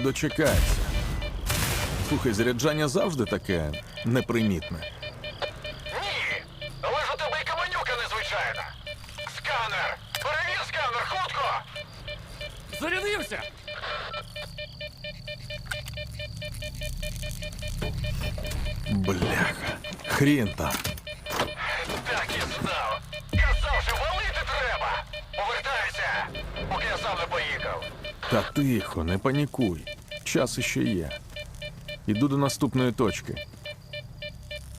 дочекається. Слухай, заряджання завжди таке непримітне. Ні! Але ж у тебе і каменюка незвичайна! Сканер! Перевір сканер, хутко! Зарядився! Бляха. Хрін там. Та тихо, не панікуй. Час іще є. Іду до наступної точки.